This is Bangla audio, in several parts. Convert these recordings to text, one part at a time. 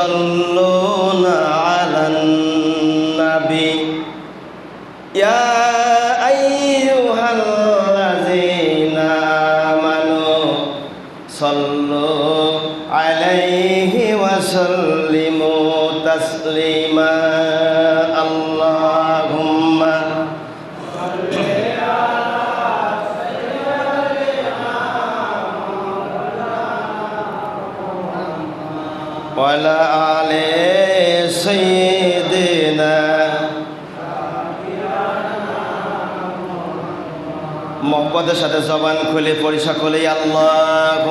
يصلون وعلى آل سيدنا মহব্বতের সাথে জবান খুলে পড়ি সকলেই আল্লাহ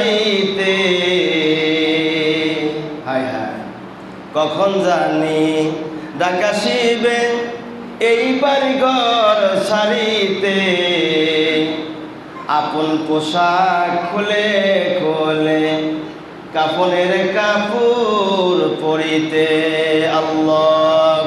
সারিতে হায় হায়। কখন জানি ডাকাশিবে এই বাড়ি ঘর সারিতে। আপন পোশাক খুলে খোলে কাপনের কাপড় পরিতে। আল্লাহ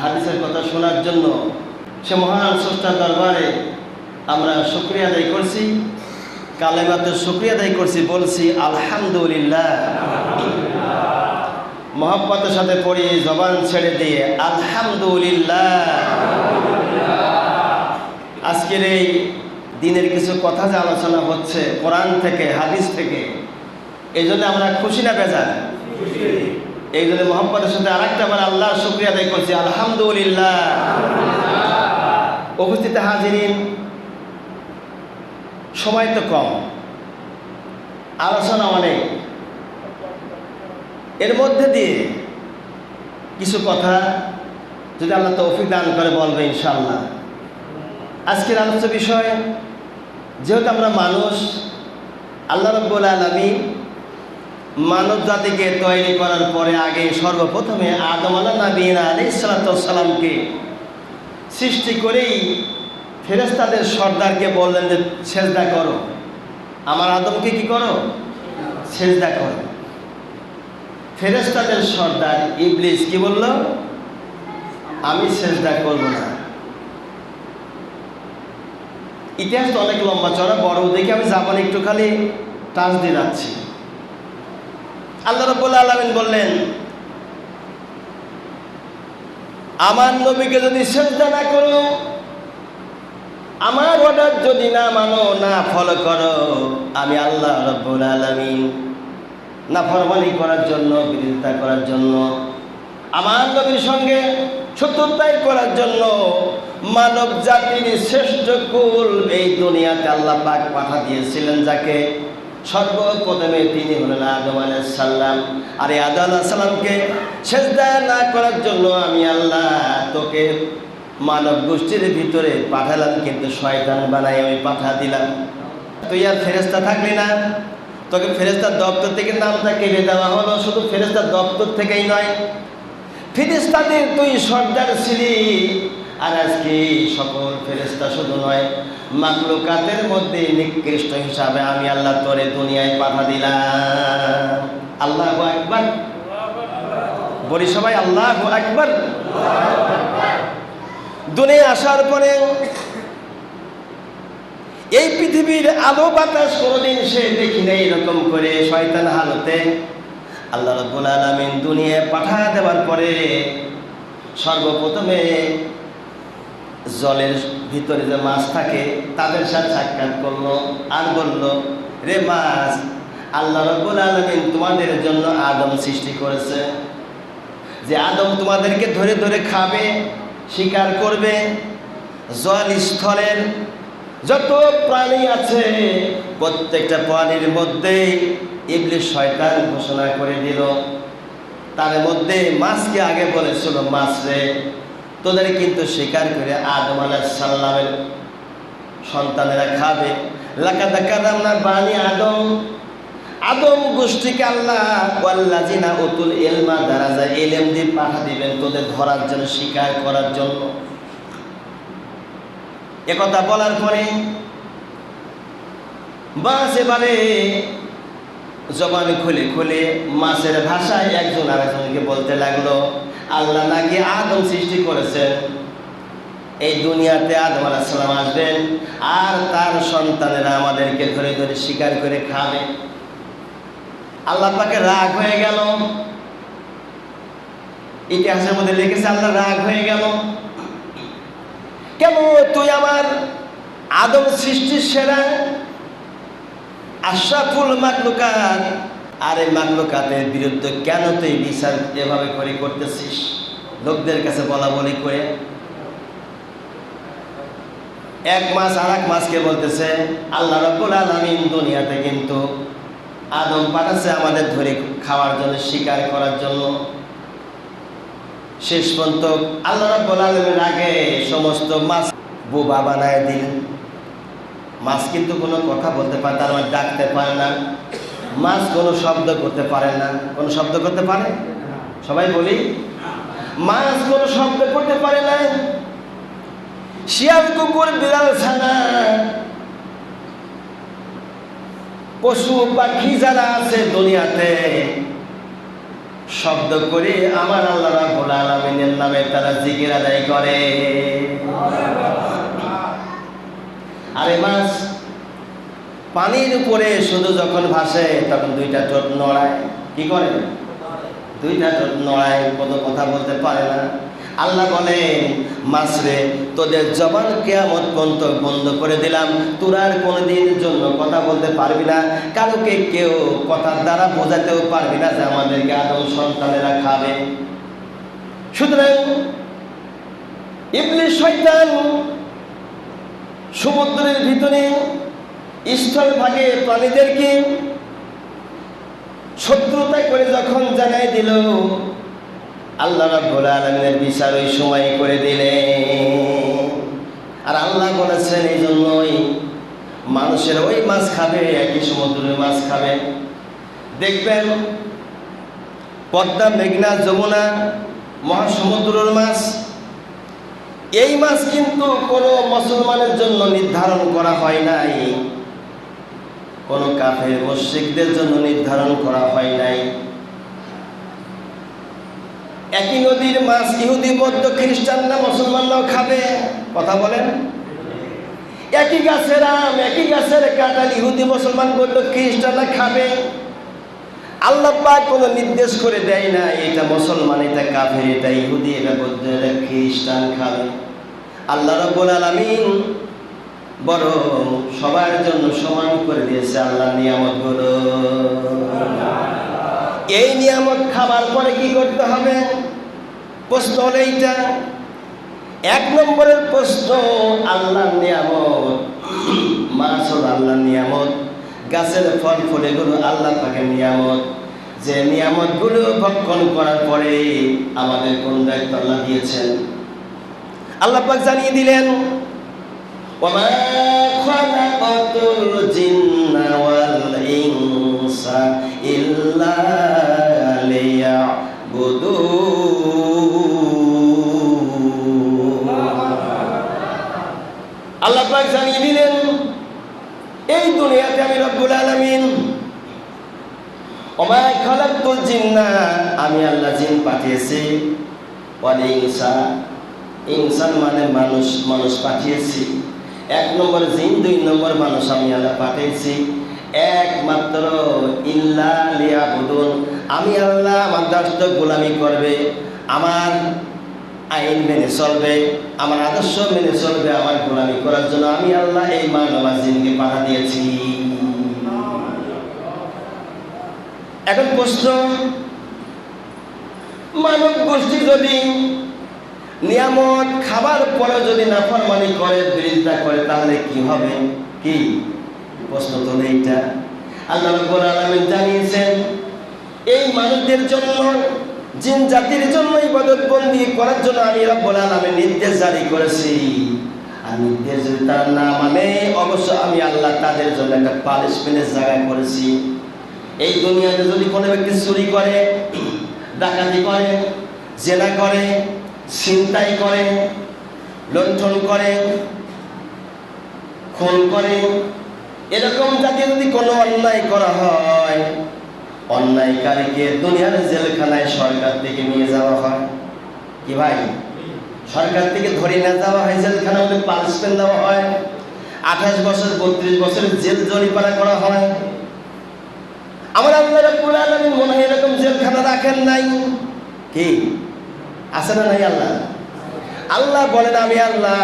হাদিসের কথা শোনার জন্য সে মহান স্রষ্টার দরবারে আমরা শুক্রিয়া আদায় করছি কালেমাতে শুক্রিয়া আদায় করছি, বলছি আলহামদুলিল্লাহ। মহব্বতের সাথে পড়ি, জবান ছেড়ে দিয়ে আলহামদুলিল্লাহ। আজকের এই দিনের কিছু কথা যে আলোচনা হচ্ছে, কোরআন থেকে, হাদিস থেকে এই আমরা খুশি না বেজার? এই জন্য মোহাম্মদের সাথে আরেকটা বার আল্লাহর শুক্রিয়া আদায় করছি, আলহামদুলিল্লাহ। উপস্থিত হাজিরিন, সময় তো কম, আলোচনা অনেক। এর মধ্যে দিয়ে কিছু কথা যদি আল্লাহ তৌফিক দান করে বলবে ইনশাল্লাহ আজকের আলোচ্য বিষয়, যেহেতু আমরা মানুষ, আল্লাহ রব্বুল আলমী মানব জাতিকে তৈরি করার পরে আগে সর্বপ্রথমে আদম আল্লাহ নবীন আলী সালাতামকে সৃষ্টি করেই ফেরেস্তাদের সর্দারকে বললেন যে, সেজদা করো। আমার আদমকে কি করো? সেজদা করো। ফেরেস্তাদের সর্দার ইবলিস কি বলল? আমি সেজদা করব না। ইতিহাস তো অনেক লম্বা চড়া, বড় দেখে আমি যাবার একটু খালি টাচ দিয়ে যাচ্ছি। আল্লাহ রব্বুল আলমিন বললেন, আমার নবীকে যদি শ্রদ্ধা না করো, আমার অর্ডার যদি না মানো, না ফলো করো, আমি আল্লাহ রব্বুল আলমিন না ফরমানি করার জন্য, বিরোধিতা করার জন্য, আমার নবীর সঙ্গে শত্রুতাই করার জন্য মানব জাতির শ্রেষ্ঠ কুল এই দুনিয়াতে আল্লাহ পাক পাঠা দিয়েছিলেন যাকে সর্বপ্রথমে তিনি হলেন আদম সাল্লাম আর এই আদম সাল্লামকে সেজদা না করার জন্য আমি আল্লাহ তোকে মানব গোষ্ঠীর ভিতরে পাঠালাম, কিন্তু শয়তান বানাই আমি পাঠা দিলাম। তুই আর ফেরেস্তা থাকলি না। তোকে ফেরেস্তার দপ্তর থেকে নামটা কেটে দেওয়া হলো, শুধু ফেরেস্তার দপ্তর থেকেই নয়। ফিরিস্তাদের তুই সর্দার ছিলি। আর আজকে এই সকল ফেরেস্তা শুধু নয় মাকলুকাতের মধ্যে নিকৃষ্ট হিসাবে আমি আল্লাহ তোরে দুনিয়ায় পাঠা দিলাম। আল্লাহ একবার বলি সবাই আল্লাহ একবার দুনিয়া আসার পরে এই পৃথিবীর আলো বাতাস কোনোদিন সে দেখি নাই এরকম করে শয়তান হালতে। আল্লাহ রব্বুল আলমিন দুনিয়ায় পাঠা দেওয়ার পরে সর্বপ্রথমে জলের ভিতরে যে মাছ থাকে, তাদের সাথে সাক্ষাৎ করল আর বলল, রে মাছ, আল্লাহ রব্বুল আলমিন তোমাদের জন্য আদম সৃষ্টি করেছে। যে আদম তোমাদেরকে ধরে ধরে খাবে, শিকার করবে, জল স্থলের যত প্রাণী আছে, প্রত্যেকটা প্রাণীর মধ্যেই ইবলিশ শয়তান ঘোষণা করে দিল। তার মধ্যে মাছকে আগে বলেছিল, মাছ রে তোদের কিন্তু শিকার করে আদম আলাহিসাল্লামের সন্তানেরা খাবে। বানি আদম। আদম গোষ্ঠীকে আল্লাহ ওয়াল্লাজিনা উতুল এলমা যায় এলেম দিয়ে পাঠা দিবেন তোদের ধরার জন্য, শিকার করার জন্য। একথা বলার পরে বাস এবারে জবান খুলে খুলে মাছের ভাষায় একজন আরেকজনকে বলতে লাগল আল্লাহ নাকি আদম সৃষ্টি করেছেন এই দুনিয়াতে আদম আলাহিসাল্লাম আসবেন আর তার সন্তানেরা আমাদেরকে ধরে ধরে শিকার করে খাবে। আল্লাহ পাকে রাগ হয়ে গেল। ইতিহাসের মধ্যে লিখেছে, আল্লাহ রাগ হয়ে গেল। কেন তুই আমার আদম সৃষ্টির সেরা আশরাফুল মাকলুকাত আর এই মাকলুকাতের বিরুদ্ধে কেন তুই বিচার এভাবে করে করতেছিস? লোকদের কাছে বলা বলি করে। এক মাস আর এক মাসকে বলতেছে, আল্লাহ রব্বুল আলমিন দুনিয়াতে কিন্তু আদম পাঠাচ্ছে আমাদের ধরে খাওয়ার জন্য, শিকার করার জন্য। শেষ পর্যন্ত আল্লাহ রব্বুল আলমের আগে সমস্ত মাছ বোবা বানায় দিলেন। মাছ কিন্তু কোনো কথা বলতে পারে তার মানে ডাকতে পারে না। মাছ কোনো শব্দ করতে পারে না। কোনো শব্দ করতে পারে? সবাই বলি, মাছ কোনো শব্দ করতে পারে না। শিয়াল, কুকুর, বিড়াল, ছানা, পশু, পাখি যারা আছে দুনিয়াতে, শব্দ করে আমার আল্লাহ রাব্বুল আলামিনের নামে তারা জিকির আদায় করে। আরে মাছ পানির উপরে শুধু যখন ভাসে, তখন দুইটা ঠোঁট নড়ায়। কি করে? দুইটা ঠোঁট নড়ায় কোনো কথা বলতে পারে না। আল্লাহ বলেন, মাসরে, তোদের জবান কেয়ামত পর্যন্ত বন্ধ করে দিলাম। তোরা আর কোনোদিন জন্য কথা বলতে পারবি না। কারোকে কেউ কথার দ্বারা বোঝাতেও পারবি না যে আমাদেরকে আদম সন্তানেরা খাবে। সুতরাং ইবলিশ শয়তান সমুদ্রের ভিতরে স্থল ভাগে প্রাণীদেরকে শত্রুতা করে যখন জানাই দিল, আল্লাহ রাব্বুল আলমিনের বিচার ওই সময় করে দিলেন আর আল্লাহ বলেছেন এই জন্যই মানুষের ওই মাছ খাবে, একই সমুদ্রের মাছ খাবে। দেখবেন, পদ্মা, মেঘনা, যমুনা, মহাসমুদ্রের মাছ, এই মাছ কিন্তু কোনো মুসলমানের জন্য নির্ধারণ করা হয় নাই। কোনো কাফের মুশরিকদের জন্য নির্ধারণ করা হয় নাই। একই নদীর মাছ ইহুদি, বৌদ্ধ, খ্রিস্টানরা, মুসলমানরাও খাবে, কথা বলেন। একই গাছের আম, একই গাছের কাঁঠাল ইহুদি, মুসলমান, বৌদ্ধ, খ্রিস্টানরা খাবে। আল্লাহ পাক কোনো নির্দেশ করে দেয় না, এটা মুসলমান, এটা কাফের, এটা ইহুদি, এটা বৌদ্ধ, এটা খ্রিস্টান খাবে। আল্লাহ রব্বুল আলামিন বরং সবার জন্য সমান করে দিয়েছে আল্লাহ নিয়ামতগুলো এই নিয়ামত খাবার পরে কি করতে হবে? প্রশ্ন হলো এইটা। এক নম্বরের প্রশ্ন, আল্লাহর নিয়ামত মাছ হলো আল্লাহর নিয়ামত, গাছের ফল ফুলেগুলো আল্লাহ থাকে নিয়ামত। যে নিয়ামতগুলো ভক্ষণ করার পরে আমাদের কোন দায়িত্ব আল্লাহ দিয়েছেন? আল্লাহ পাক জানিয়ে দিলেন وما خلقت الجن والإنس إلا ليعبدون পাক জানিয়ে দিলেন এই দুনিয়াতে আমি রব্বুল আলামিন ওমা খালাকুল জিন্না আমি আল্লাহ জিন পাঠিয়েছি ওয়াল ইনসা ইনসান মানে মানুষ মানুষ পাঠিয়েছি এক নম্বর জিন, দুই নম্বর মানুষ আমি আল্লাহ পাঠিয়েছি একমাত্র ইল্লা লিয়াবুদুন। আমি আল্লাহ আমার দাসত্ব গোলামি করবে, আমার আইন মেনে চলবে, আমার আদর্শ মেনে চলবে, আমার গোলামি করার জন্য আমি আল্লাহ এই মানব জিনকে পাঠা দিয়েছি। এখন প্রশ্ন, মানব গোষ্ঠী যদি নিয়ামত খাবার পরে যদি নাফরমানি করে, বিরোধিতা করে, তাহলে কি হবে? কি? প্রশ্ন তো এইটা আল্লাহ জানিয়েছেন, এই মানুষদের জন্য, জিন জাতির জন্য ইবাদত বন্দি করার জন্য আমি রব্বুল আলামিন নির্দেশ জারি করেছি। আর নির্দেশ যদি তারা না মানে অবশ্য আমি আল্লাহ তাদের জন্য একটা পানিশমেন্টের জায়গা করেছি। এই দুনিয়াতে যদি কোনো ব্যক্তি চুরি করে, ডাকাতি করে, জেনা করে ছিনতাই করে লুণ্ঠন করে খুন করে এরকম জাতীয় যদি কোনো অন্যায় করা হয়, অন্যায়কারীকে দুনিয়ার জেলখানায় সরকার থেকে নিয়ে যাওয়া হয়। কি ভাই? সরকার থেকে ধরে না যাওয়া হয়, জেলখানা ওদের পানিশমেন্ট দেওয়া হয়। আঠাশ বছর, বত্রিশ বছরের জেল জরিপানা করা হয়। আমার আল্লাহ রাব্বুল মনে হয় এরকম জেলখানা রাখেন নাই। কি? আছে না নাই আল্লাহ? আল্লাহ বলেন আমি আল্লাহ।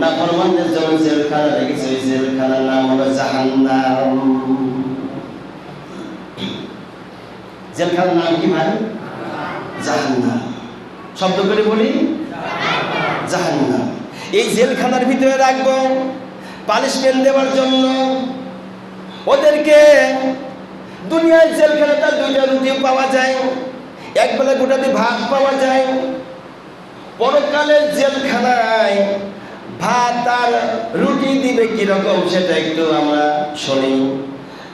না ফরমানদের জন্য জেলখানা রেখেছি ওই জেলখানার নাম হলো জাহান্নাম। জেলখানার নাম কি ভাই? জাহান্নাম। শব্দ করে বলি। জাহান্নাম। এই জেলখানার ভিতরে রাখব পানিশমেন্ট দেওয়ার জন্য। ওদেরকে দুনিয়ার জেলখানাটা দুইটা রুটি পাওয়া যায়। এক বেলা গোটাতে ভাত পাওয়া যায়। পরকালে জেলখানায় ভাত আর রুটি দিবে কীরকম সেটা একটু আমরা শুনি।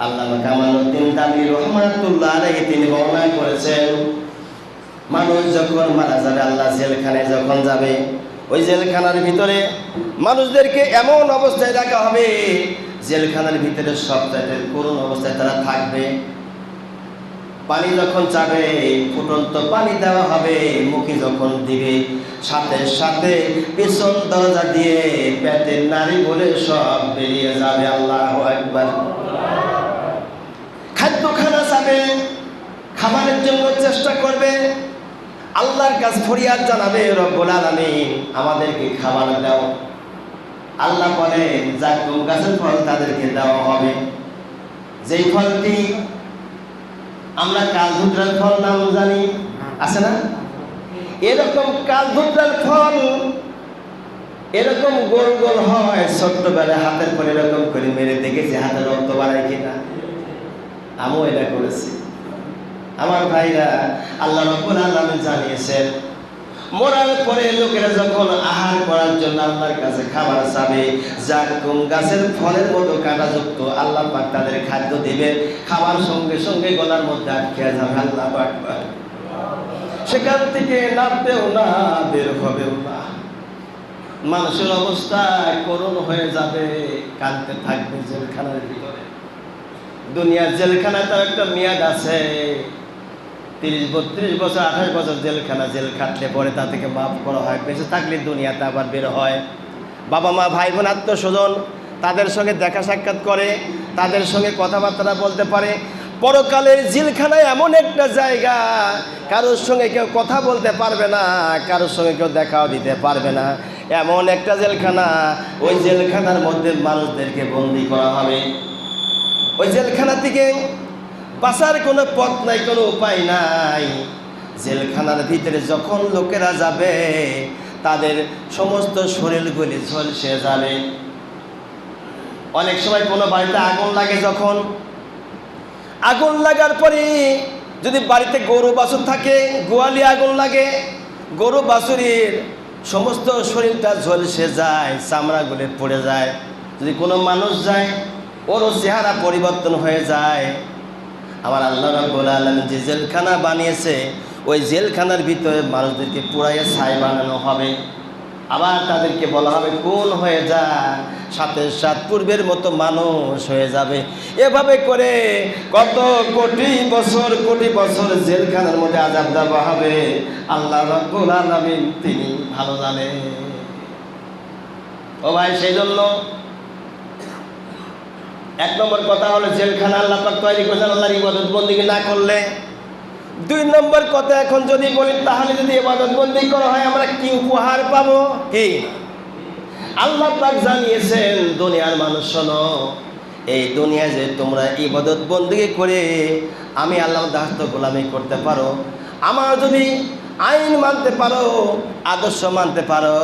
আল্লাহ কামালুদ্দিন দামি রহমাতুল্লাহ আলাইহি, তিনি বর্ণনা করেছেন, মানুষ যখন মারা যাবে, আল্লাহ জেলখানায় যখন যাবে, ওই জেলখানার ভিতরে মানুষদেরকে এমন অবস্থায় রাখা হবে, জেলখানার ভিতরে সব করুণ অবস্থায় তারা থাকবে। পানি যখন চাবে, ফুটন্ত পানি দেওয়া হবে, মুখে যখন দিবে, সাথে সাথে পেছন দরজা দিয়ে পেটের নারী বলে সব বেরিয়ে যাবে। আল্লাহ একবার খাদ্য খানা যাবে খাবারের জন্য চেষ্টা করবে। আল্লাহর কাছে ফরিয়াদ জানাবে, রব্বুল আলামিন আমাদেরকে খাবার দাও। আল্লাহ বলেন, যা গাছের ফল তাদেরকে দেওয়া হবে। যেই ফলটি আমরা কাল কালধুত্রার ফল নাম জানি। আছে না? এরকম কাল কালধুত্রার ফল এরকম গোল গোল হয় ছোট্টবেলায় হাতের পর এরকম করে মেরে দেখেছি হাতের রক্ত বাড়ায় কিনা। আমিও এটা করেছি। আমার ভাইরা আল্লাহ রব্বুল আল্লাহ জানিয়েছেন মরার পরে লোকেরা যখন আহার করার জন্য আল্লাহর কাছে খাবার চাবে যারকম গাছের ফলের মতো কাঁটাযুক্ত, আল্লাহ পাক তাদের খাদ্য দিবে খাবার সঙ্গে সঙ্গে গলার মধ্যে আটকে যাবে, আল্লাহ পাক সেখান থেকে নামতেও না, বের হবেও না। মানুষের অবস্থা করুণ হয়ে যাবে, কাঁদতে থাকবে জেলখানার ভিতরে। দুনিয়ার জেলখানায় তার একটা মেয়াদ আছে। তিরিশ বত্রিশ বছর, আঠাশ বছর জেলখানা, জেল খাটলে পরে তা থেকে মাফ করা হয়। বেঁচে থাকলে দুনিয়াতে আবার বের হয়। বাবা মা, ভাই বোন আত্মস্বজন তাদের সঙ্গে দেখা সাক্ষাৎ করে, তাদের সঙ্গে কথাবার্তা বলতে পারে। পরকালের জেলখানায় এমন একটা জায়গা, কারোর সঙ্গে কেউ কথা বলতে পারবে না, কারোর সঙ্গে কেউ দেখাও দিতে পারবে না। এমন একটা জেলখানা, ওই জেলখানার মধ্যে মানুষদেরকে বন্দি করা হবে। ওই জেলখানা থেকে বাঁচার কোনো পথ নাই, কোনো উপায় নাই। জেলখানার ভিতরে যখন লোকেরা যাবে, তাদের সমস্ত শরীরগুলি ঝলসে যাবে। অনেক সময় কোনো বাড়িতে আগুন লাগে যখন। আগুন লাগার পরে যদি বাড়িতে গরু বাছুর থাকে, গোয়ালি আগুন লাগে। গরু বাছুরির সমস্ত শরীরটা ঝলসে যায়, চামড়াগুলি পড়ে যায়। যদি কোনো মানুষ যায়, ওরও চেহারা পরিবর্তন হয়ে যায়। আমার আল্লাহ রাব্বুল আলামিন যে জেলখানা বানিয়েছে, ওই জেলখানার ভিতরে মানুষদেরকে পুরাইয়া ছাই বানানো হবে। আবার তাদেরকে বলা হবে কোন হয়ে যা, সাথে সাত পূর্বের মতো মানুষ হয়ে যাবে। এভাবে করে কত কোটি বছর কোটি বছর জেলখানার মধ্যে আজাব দেওয়া হবে। আল্লাহ রব্বুল আলামিন তিনি ভালো জানেন। ও ভাই সেই জন্য এক নম্বর কথা হলো জেলখানা আল্লাহ পাক তৈরি করেছেন, আল্লাহর ইবাদত বন্দিকে না করলে। দুই নম্বর কথা এখন যদি বলি, তাহলে যদি ইবাদত বন্দি করা হয়, আমরা কি উপহার পাবো? কি? আল্লাহ পাক জানিয়েছেন, দুনিয়ার মানুষ শোনো, এই দুনিয়ায় যে তোমরা ইবাদত বন্দিকে করে, আমি আল্লাহ দাহত গোলামি করতে পারো। আমার যদি আইন মানতে পারো আদর্শ মানতে পারো।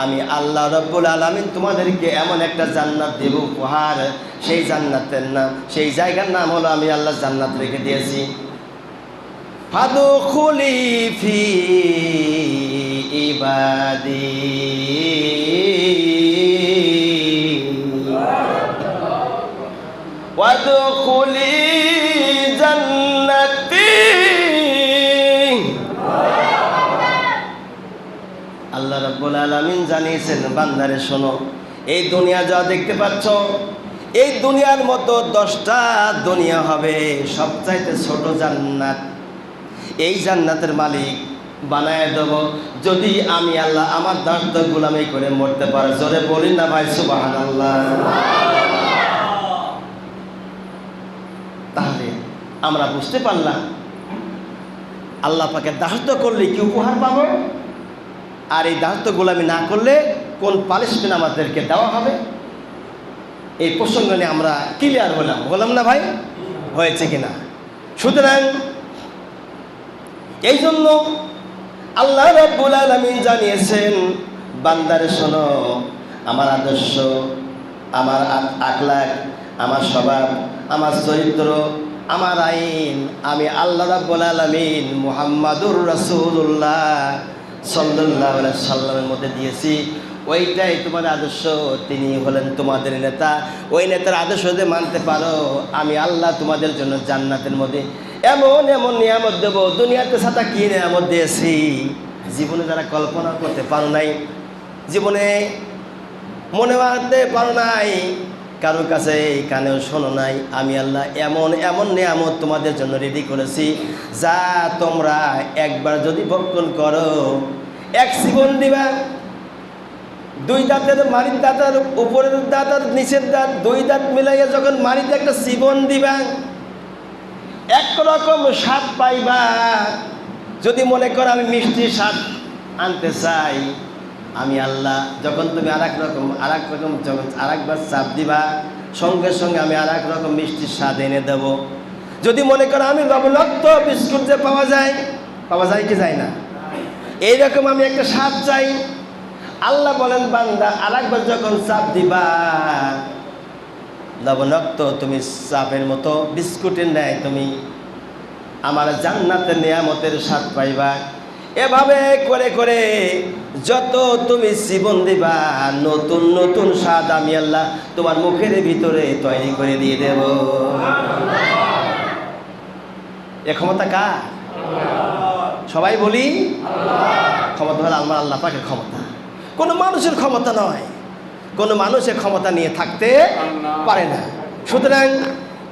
আমি আল্লাহ রব্বুল আলমিন তোমাদেরকে এমন একটা জান্নাত দেব উপহার। সেই জান্নাতের নাম সেই জায়গার নাম হলো আমি আল্লাহ জান্নাত রেখে দিয়েছি। ফাদুখুলি ফি ইবাদি। ওয়াদখুলি জান্নাতি আল্লাহ রাব্বুল আলামিন জানিয়েছেন, বান্দারে শোনো, এই দুনিয়া যা দেখতে পাচ্ছ, এই দুনিয়ার মতো দশটা দুনিয়া হবে, সবচাইতে ছোট জান্নাত। এই জান্নাতের মালিক বানায় দেব, যদি আমি আল্লাহ আমার দাসদ গুলামি করে মরতে পারে। জোরে বলি না ভাই সুবাহান আল্লাহ তাহলে আমরা বুঝতে পারলাম, আল্লাহ পাকে দাসত্ব করলে কি উপহার পাবো? আর এই দাসত্ব গোলামি না করলে কোন পালিশমেন্ট আমাদেরকে দেওয়া হবে? এই প্রসঙ্গ নিয়ে আমরা ক্লিয়ার হলাম। বললাম না ভাই? হয়েছে কিনা? সুতরাং এই জন্য আল্লাহ রাব্বুল আলামিন জানিয়েছেন, বান্দারে শোনো, আমার আদর্শ, আমার আ- আখলাক আমার স্বভাব, আমার চরিত্র, আমার আইন, আমি আল্লাহ রাব্বুল আলামিন মুহাম্মাদুর রাসূলুল্লাহ সাল্লামের মধ্যে দিয়েছি। ওইটাই তোমার আদর্শ, তিনি হলেন তোমাদের নেতা। ওই নেতার আদর্শ যদি মানতে পারো, আমি আল্লাহ তোমাদের জন্য জান্নাতের মধ্যে এমন এমন নিয়ামত দেব। দুনিয়াতে সাথে কী নিয়ামত দিয়েছি? জীবনে যারা কল্পনা করতে পারো নাই, জীবনে মনে ভাবতে পারো নাই কারোর কাছে এই কানেও শোনো নাই, আমি আল্লাহ এমন এমন নিয়ামত তোমাদের জন্য রেডি করেছি, যা তোমরা একবার যদি ভক্ষণ করো, এক জীবন দিবা। দুই দাঁতের মারির দাঁতের উপরের দাঁত আর নিচের দাঁত দুই দাঁত মিলাইয়া যখন মারিতে একটা জীবন দিবা একরকম স্বাদ পাইবা। যদি মনে করো আমি মিষ্টি স্বাদ আনতে চাই আমি আল্লাহ, যখন তুমি আর রকম আর রকম আর একবার চাপ দিবা, সঙ্গে সঙ্গে আমি আর রকম মিষ্টির স্বাদ এনে দেব। যদি মনে করো আমি লবণাক্ত বিস্কুট যে পাওয়া যায় পাওয়া যায় কি যায় না? এইরকম আমি একটা স্বাদ চাই। আল্লাহ বলেন, বান্দা আর একবার যখন চাপ দিবা, লবণাক্ত তুমি চাপের মতো বিস্কুটের ন্যায় তুমি আমার জান্নাতের নিয়ামতের স্বাদ পাইবা। এভাবে করে করে যত তুমি জীবন দিবা, নতুন নতুন স্বাদ আমি আল্লাহ তোমার মুখের ভিতরে তৈরি করে দিয়ে দেব। এ ক্ষমতা কার? সবাই বলি ক্ষমতা হলো আমার আল্লাহ পাকে ক্ষমতা। কোনো মানুষের ক্ষমতা নয়। কোনো মানুষের ক্ষমতা নিয়ে থাকতে পারে না। সুতরাং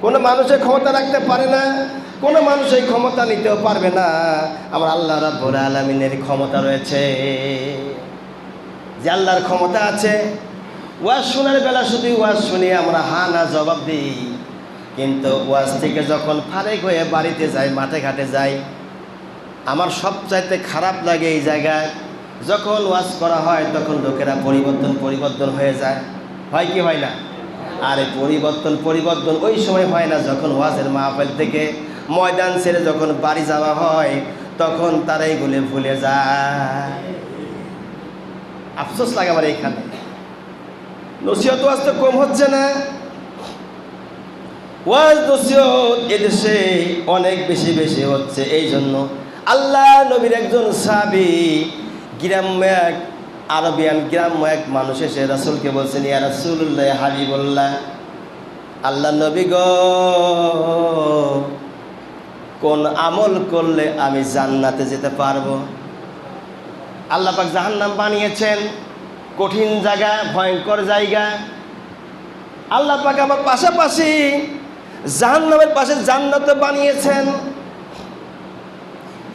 কোনো মানুষের ক্ষমতা রাখতে পারে না, কোনো মানুষ এই ক্ষমতা নিতেও পারবে না। আমার আল্লাহ রাব্বুল আলমিনের ক্ষমতা রয়েছে। যে আল্লাহর ক্ষমতা আছে, ওয়াজ শোনার বেলা শুধু ওয়াজ শুনি আমরা হা না জবাব দিই। কিন্তু ওয়াজ থেকে যখন ফারেক হয়ে বাড়িতে যাই, মাঠে ঘাটে যাই, আমার সবচাইতে খারাপ লাগে এই জায়গায়, যখন ওয়াজ করা হয়, তখন লোকেরা পরিবর্তন পরিবর্তন হয়ে যায়। হয় কি হয় না? আর এই পরিবর্তন পরিবর্তন ওই সময় হয় না যখন ওয়াজের মাহফিল থেকে ময়দান ছেড়ে যখন বাড়ি যাওয়া হয়, তখন তারা এইগুলো ভুলে যায়। আফসোস লাগে আমার এইখানে। নসিহত ওয়াজ তো কম হচ্ছে না। ওয়াজ নসিহত এদেশে অনেক বেশি বেশি হচ্ছে এই জন্য আল্লাহ নবীর একজন সাবি গ্রাম্য আরবিয়ান গ্রাম্য এক মানুষ এসে রাসুলকে বলছেন, ইয়া রাসুল্লাহ হাবিবুল্লাহ, আল্লাহ নবী গ, কোন আমল করলে আমি জান্নাতে যেতে পারব? আল্লাহ পাক জাহান্নাম বানিয়েছেন, কঠিন জায়গা, ভয়ঙ্কর জায়গা। আল্লাহ পাক আমার পাশাপাশি জাহান্নামের পাশে জান্নাত বানিয়েছেন।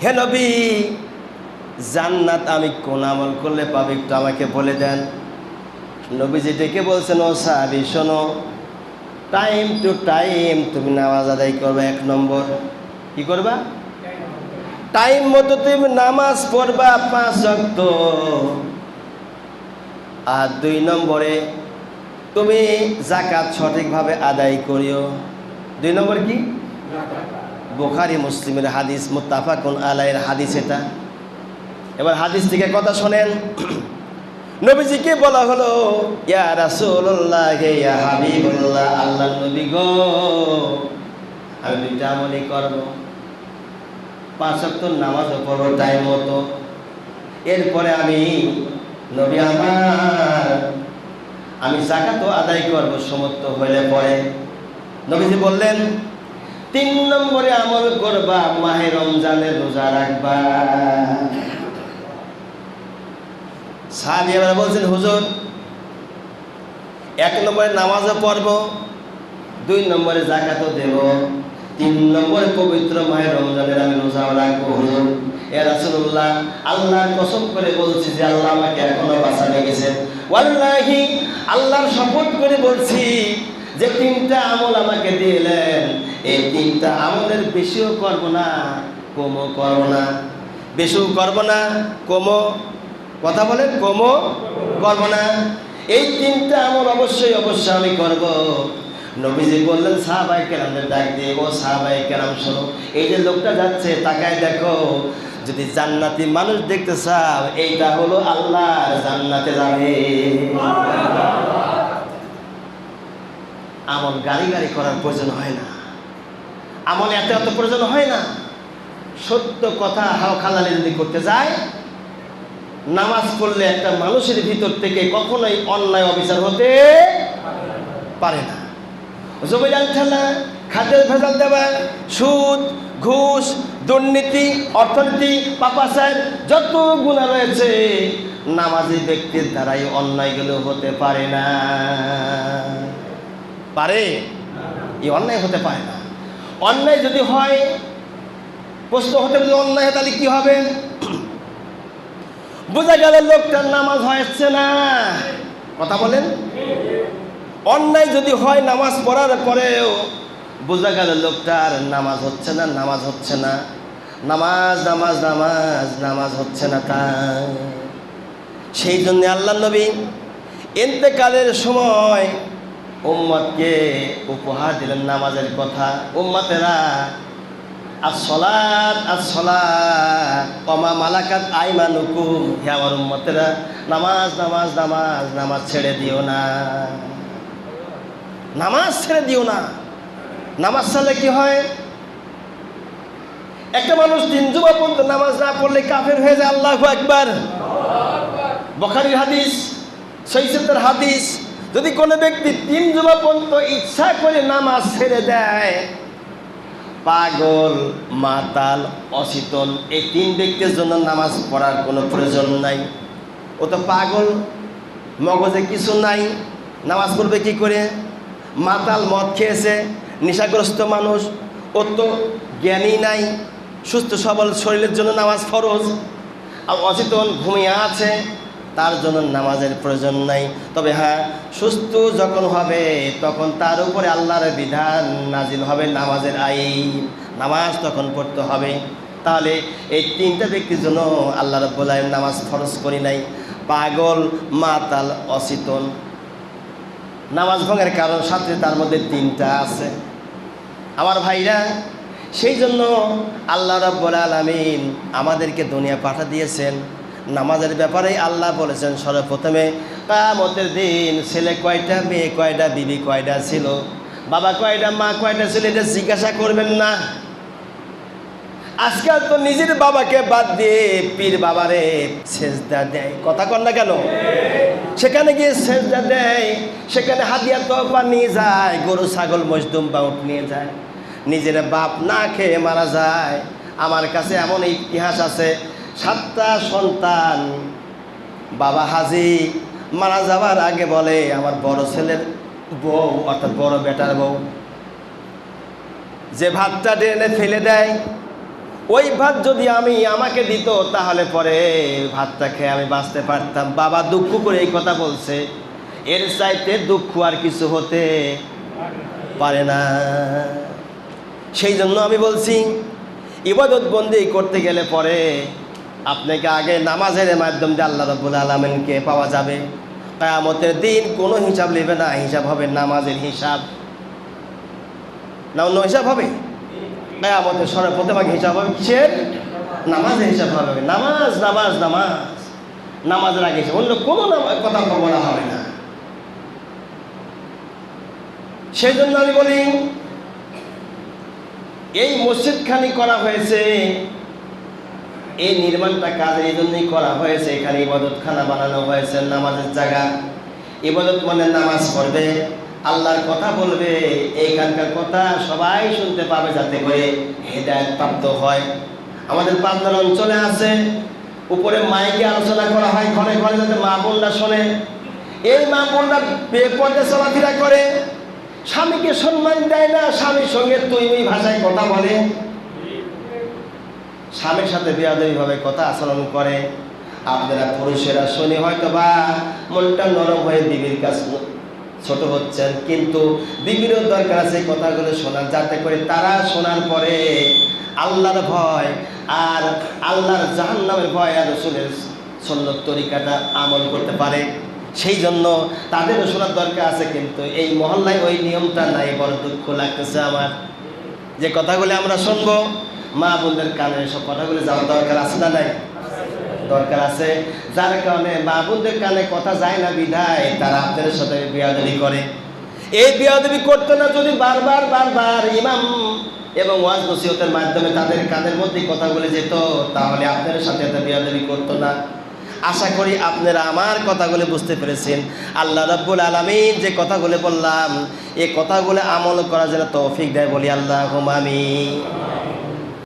হে নবী জান্নাত আমি কোন আমল করলে পাবো একটু আমাকে বলে দেন। নবীজি ডেকে বলছেন ও সাহাবি শোনো টাইম টু টাইম তুমি নামাজ আদায় করবে এক নম্বর। কি করবা? টাইম মতো তুমি নামাজ পড়বা পাঁচ অক্ত আর দুই নম্বরে তুমি জাকাত সঠিকভাবে আদায় করিও। দুই নম্বর কি? বোখারি মুসলিমের হাদিস মুত্তাফাকুন আলাইয়ের হাদিস এটা। এবার হাদিস থেকে কথা শোনেন। নবীজিকে বলা হলো, ইয়া রাসূলুল্লাহ, ইয়া হাবিবুল্লাহ, আল্লাহ নবী গো। আমি দুইটা আমলই করব। পাঁচ ওয়াক্ত নামাজও পড়ব টাইম মতো। এরপরে আমি, নবী আমার, আমি জাকাতও আদায় করব, সমর্থ হইলে পরে। নবীজি বললেন, তিন নম্বরে আমল করবা, মাহে রমজানের রোজা রাখবা। সাহাবি এবার বলছেন, হুজুর, এক নম্বরে নামাজও পড়ব দুই নম্বরে জাকাতও দেব, তিন নম্বরে পবিত্র মায়ের রমজানের আমি রোজাও রাখব, হুজুর। এ রাসূলুল্লাহ, আল্লাহর কসম করে বলছি যে আল্লাহ আমাকে এখনও বাঁচানো গেছেন ওয়াল্লাহি, আল্লাহর শপথ করে বলছি যে তিনটা আমল আমাকে দিলেন। এই তিনটা আমলের বেশিও করব না, কমও করব না। বেশিও করব না, কমও কথা বলেন কমও করব না। এই তিনটা আমল অবশ্যই অবশ্যই আমি করব। নবীজি বললেন সাহাবাই কেরামদের ডাক দিয়ে, ও সাহাবাই কেরাম, শোনো, এই যে লোকটা যাচ্ছে, তাকায় দেখো, যদি জান্নাতি মানুষ দেখতে চাও, এইটা হলো আল্লাহ জান্নাতে যাবে। আমল গাড়ি গাড়ি করার প্রয়োজন হয় না। আমল এত এত প্রয়োজন হয় না। সত্য কথা হাও খালালে যদি করতে যায় নামাজ পড়লে একটা মানুষের ভিতর থেকে কখনোই অন্যায় অবিচার হতে পারে না। জমিদান খেলা খাদ্যের ভেজাল দেওয়া, সুদ, ঘুষ, দুর্নীতি, অর্থনীতি পাপাচার যত গুণা রয়েছে, নামাজি ব্যক্তির দ্বারাই অন্যায়গুলো হতে পারে না। পারে? এই অন্যায় হতে পারে না। অন্যায় যদি হয়, প্রশ্ন হতে অন্যায় তাহলে কি হবে? বোঝা গেল লোকটার নামাজ হয়েছে না। কথা বলেন। অন্যায় যদি হয় নামাজ পড়ার পরেও বোঝা গেল লোকটার নামাজ হচ্ছে না, নামাজ হচ্ছে না। নামাজ নামাজ নামাজ নামাজ হচ্ছে না তা সেই জন্য আল্লাহ নবী এতেকালের সময় উম্মতকে উপহার দিলেন নামাজের কথা। উম্মতেরা নামাজ নামাজ নামাজ নামাজ ছেড়ে দিও না। নামাজ ছেড়ে দিও না। নামাজ কি হয়? একটা মানুষ তিন জুমা পর্যন্ত নামাজ না পড়লে কাফের হয়ে যায়, আল্লাহ একবার বখারির হাদিস সৈসেতের হাদিস। যদি কোনো ব্যক্তি তিন জুমা পর্যন্ত ইচ্ছা করে নামাজ ছেড়ে দেয় পাগল, মাতাল অচেতন এই তিন ব্যক্তির জন্য নামাজ পড়ার কোনো প্রয়োজন নাই। ও তো পাগল, মগজে কিছু নাই, নামাজ পড়বে কি করে? মাতাল মদ খেয়েছে, নেশাগ্রস্ত মানুষ, ও তো জ্ঞানই নাই, সুস্থ সবল শরীরের জন্য নামাজ ফরজ। আর অচেতন ঘুমিয়ে আছে তার জন্য নামাজের প্রয়োজন নাই। তবে হ্যাঁ সুস্থ যখন হবে, তখন তার উপরে আল্লাহর বিধান নাজিল হবে নামাজের আইন। নামাজ তখন পড়তে হবে। তাহলে এই তিনটা ব্যক্তির জন্য আল্লাহ রব্বুল আলামিন নামাজ ফরজ করি নাই। পাগল, মাতাল, অচেতন। নামাজ ভঙ্গের কারণ সাথে তার মধ্যে তিনটা আছে। আমার ভাইরা, সেই জন্য আল্লাহ রব্বুল আলমিন আমাদেরকে দুনিয়া পাঠা দিয়েছেন। নামাজের ব্যাপারেই আল্লাহ বলেছেন, সর্বপ্রথমে কামতের দিন ছেলে কয়টা, মেয়ে কয়টা, বিবি কয়টা ছিল? বাবা কয়টা, মা কয়টা ছিল এটা জিজ্ঞাসা করবেন না। আজকাল তো নিজের বাবাকে বাদ দিয়ে পীর বাবারে সেজদা দেয়। কথা কন না কেন? সেখানে গিয়ে সেজদা দেয়, সেখানে হাতিয়া তোপা নিয়ে যায়, গরু, ছাগল মজদুম বা উঠ নিয়ে যায়। নিজের বাপ না খেয়ে মারা যায়। আমার কাছে এমন ইতিহাস আছে সাতটা সন্তান। বাবা হাজি মারা যাওয়ার আগে বলে, আমার বড় ছেলের বউ, অর্থাৎ বড় বেটার বউ, যে ভাতটা ডেনে ফেলে দেয়, ওই ভাত যদি আমি আমাকে দিত, তাহলে পরে ভাতটা খেয়ে আমি বাঁচতে পারতাম। বাবা দুঃখ করে এই কথা বলছে। এর চাইতে দুঃখ আর কিছু হতে পারে না। সেই জন্য আমি বলছি, ইবাদত বন্দি করতে গেলে পরে আপনাকে আগে নামাজের মাধ্যম দিয়ে আল্লাহ রব্বুল আলমিনকে পাওয়া যাবে। কায়ামতের দিন কোনো হিসাব নেবে না, হিসাব হবে নামাজের হিসাব। না, অন্য হিসাব হবে? কায়ামতের সর্বপ্রথম হিসাব হবে কিসের? নামাজের হিসাব হবে। নামাজ নামাজ নামাজ। নামাজের আগে হিসাব। অন্য কোনো কথা বলা হবে না। সেই জন্য আমি বলি, এই মসজিদখানি করা হয়েছে এই নির্মাণটা কাজ এই জন্যই করা হয়েছে। এখানে ইবাদতখানা বানানো হয়েছে, নামাজের জায়গা। ইবাদত মানে নামাজ পড়বে, আল্লাহর কথা বলবে, এইখানকার কথা সবাই শুনতে পাবে যাতে করে হেদায়ত প্রাপ্ত হয়। আমাদের পাবনার অঞ্চলে আছে, উপরে মাইকে আলোচনা করা হয়, ঘরে ঘরে যাতে মা বোনরা শোনে। এই মা বোনরা বেপর্দে চলাফেরা করে, স্বামীকে সম্মান দেয় না, স্বামীর সঙ্গে তুই ভাষায় কথা বলে। স্বামীর সাথে বেয়াদবি ভাবে কথা আচরণ করে। আপনারা পুরুষেরা শুনে হয়তো বা মনটা নরম হয়ে বিবির কাছ ছোট হচ্ছেন, কিন্তু বিবিরও দরকার আছে কথাগুলো শোনার, যাতে করে তারা শোনার পরে আল্লাহর ভয় আর আল্লাহর জাহান্নামের ভয় আর রসুলের সন্ন্যত তরিকাটা আমল করতে পারে। সেই জন্য তাদেরও শোনার দরকার আছে, কিন্তু এই মহল্লায় ওই নিয়মটা নাই, বড় দুঃখ লাগতেছে আমার। যে কথাগুলো আমরা শুনব মা বোনদের কানে সব কথাগুলো যাওয়ার দরকার আছে না নাই? দরকার আছে। যার কারণে মা বোনদের কানে কথা যায় না বিধায় তারা আপনাদের সাথে বিয়াদবি করে। এই বিয়াদবি করতে না যদি বারবার বারবার ইমাম এবং ওয়াজ নসিহতের মাধ্যমে তাদের কানের মধ্যে কথাগুলো যেত, তাহলে আপনাদের সাথে এত বিয়াদবি করতো না। আশা করি আপনারা আমার কথাগুলো বুঝতে পেরেছেন। আল্লাহ রাব্বুল আলমিন যে কথাগুলো বললাম এই কথাগুলো আমল করা জন্য তৌফিক দেয় বলি আল্লাহ আমি